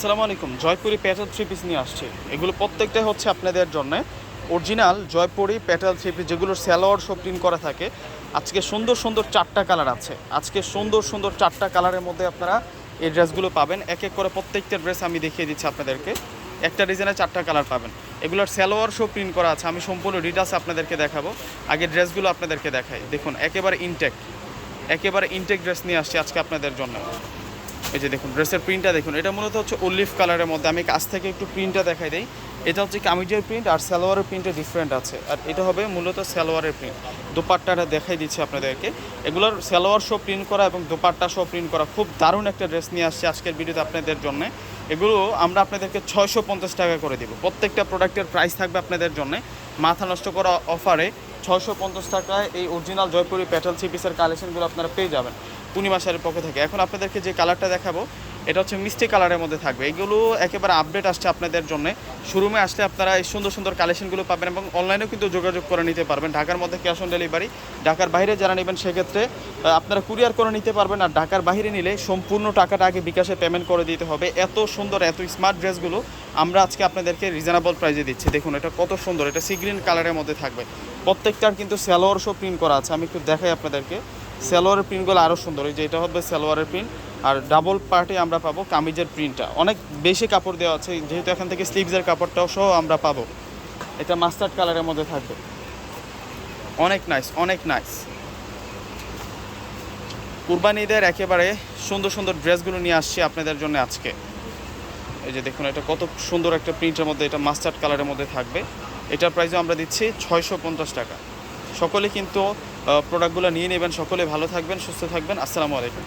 আসসালামু আলাইকুম, জয়পুরি প্যাটেল থ্রি পিস নিয়ে আসছে। এগুলো প্রত্যেকটাই হচ্ছে আপনাদের জন্য। অরিজিনাল জয়পুরি প্যাটেল থ্রি পিস যেগুলোর স্যালোয়ার সব প্রিন্ট করা থাকে। আজকে সুন্দর সুন্দর চারটা কালার আছে। আজকে সুন্দর সুন্দর চারটা কালারের মধ্যে আপনারা এই ড্রেসগুলো পাবেন। এক এক করে প্রত্যেকটা ড্রেস আমি দেখিয়ে দিচ্ছি আপনাদেরকে। একটা ডিজাইনে চারটা কালার পাবেন। এগুলোর স্যালোয়ার সব প্রিন্ট করা আছে। আমি সম্পূর্ণ ডিটেলস আপনাদেরকে দেখাবো। আগে ড্রেসগুলো আপনাদেরকে দেখাই। দেখুন, একেবারে ইনটেক একেবারে ইনটেক ড্রেস নিয়ে আসছি আজকে আপনাদের জন্য। এই যে দেখুন ড্রেসের প্রিন্টটা দেখুন, এটা মূলত হচ্ছে অলিভ কালারের মধ্যে। আমি কাছ থেকে একটু প্রিন্টটা দেখাই দিই। এটা হচ্ছে কামিজের প্রিন্ট আর সালোয়ারের প্রিন্টে ডিফারেন্ট আছে। আর এটা হবে মূলত সালোয়ারের প্রিন্ট দোপাট্টাটা দেখাই দিচ্ছি আপনাদেরকে। এগুলোর সালোয়ার সব প্রিন্ট করা এবং দোপাট্টা সব প্রিন্ট করা খুব দারুণ একটা ড্রেস নিয়ে আসছে আজকের ভিডিওতে আপনাদের জন্য। এগুলো আমরা আপনাদেরকে ছয়শো পঞ্চাশ টাকা করে দিব। প্রত্যেকটা প্রোডাক্টের প্রাইস থাকবে আপনাদের জন্য। মাথা নষ্ট করা অফারে ছয়শো পঞ্চাশ টাকায় এই অরিজিনাল জয়পুরি প্যাটাল থ্রি পিসের কালেকশনগুলো আপনারা পেয়ে যাবেন। পূর্ণিমা শাড়ির পক্ষে থেকে। এখন আপনাদেরকে যে কালারটা দেখাবো এটা হচ্ছে মিষ্টি কালারের মধ্যে থাকবে। এগুলো একেবারে আপডেট আসছে আপনাদের জন্য। শোরুমে আসলে আপনারা এই সুন্দর সুন্দর কালেকশনগুলো পাবেন এবং অনলাইনেও কিন্তু যোগাযোগ করে নিতে পারবেন। ঢাকার মধ্যে ক্যাশ অন ডেলিভারি ঢাকার বাইরে যারা নেবেন সেক্ষেত্রে আপনারা কুরিয়ার করে নিতে পারবেন আর ঢাকার বাইরে নিলে সম্পূর্ণ টাকাটা আগে বিকাশে পেমেন্ট করে দিতে হবে। এত সুন্দর, এত স্মার্ট ড্রেসগুলো আমরা আজকে আপনাদেরকে রিজনেবল প্রাইজে দিচ্ছি। দেখুন এটা কত সুন্দর, এটা সি গ্রিন কালারের মধ্যে থাকবে। প্রত্যেকটার কিন্তু স্যালোয়ার সব প্রিন্ট করা আছে। আমি একটু দেখাই আপনাদেরকে। সালোয়ারের প্রিন্টগুলো আরও সুন্দর। এই যে এটা হবে সালোয়ারের প্রিন্ট আর ডাবল পার্টে আমরা পাবো কামিজের প্রিন্টটা অনেক বেশি কাপড় দেওয়া আছে, যেহেতু এখান থেকে স্লিভসের কাপড়টাও সহ আমরা পাবো। এটা মাস্টার্ড কালারের মধ্যে থাকবে। অনেক নাইস অনেক নাইস কুরবানি ঈদের একেবারে সুন্দর সুন্দর ড্রেসগুলো নিয়ে আসছি আপনাদের জন্য আজকে। এই যে দেখুন, এটা কত সুন্দর একটা প্রিন্টের মধ্যে, এটা মাস্টার্ড কালারের মধ্যে থাকবে। এটার প্রাইসও আমরা দিচ্ছি ছয়শো পঞ্চাশ টাকা। সকলে কিন্তু প্রোডাক্টগুলো নিয়ে নেবেন সকলে ভালো থাকবেন সুস্থ থাকবেন। আসসালামু আলাইকুম।